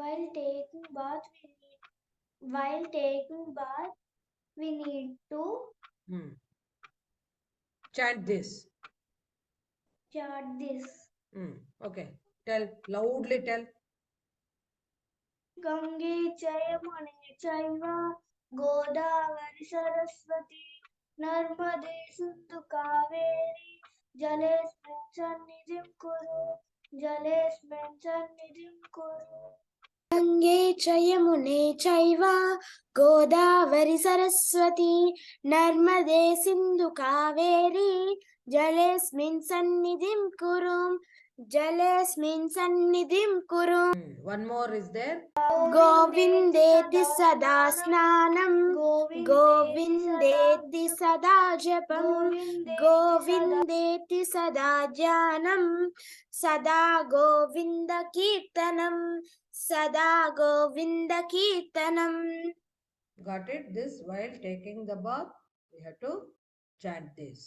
while taking bath we need while taking bath we need to hmm. chant this chant this hmm. okay tell loudly tell Gange चयमणे चैव गोदावरी सरस्वती नर्मदे सिन्धु कावेरी जलेस्मिन् सन्निधिं कुरु जलेस्मिन् सन्निधिं कुरु గంగే చ యమునే చైవ గోదావరి సరస్వతి నర్మదే సింధు కావేరి జలేస్మిన్ సన్నిధిం కురు జలేస్మిన్ సన్నిధిం కురు. One more is there. గోవిందేతి సదా స్నానం గోవిందేతి సదా జపం గోవిందేతి సదా ధ్యానం సదా గోవింద కీర్తనం సదా గోవింద కీర్తనం Got it? This while taking the bath, we have to chant this.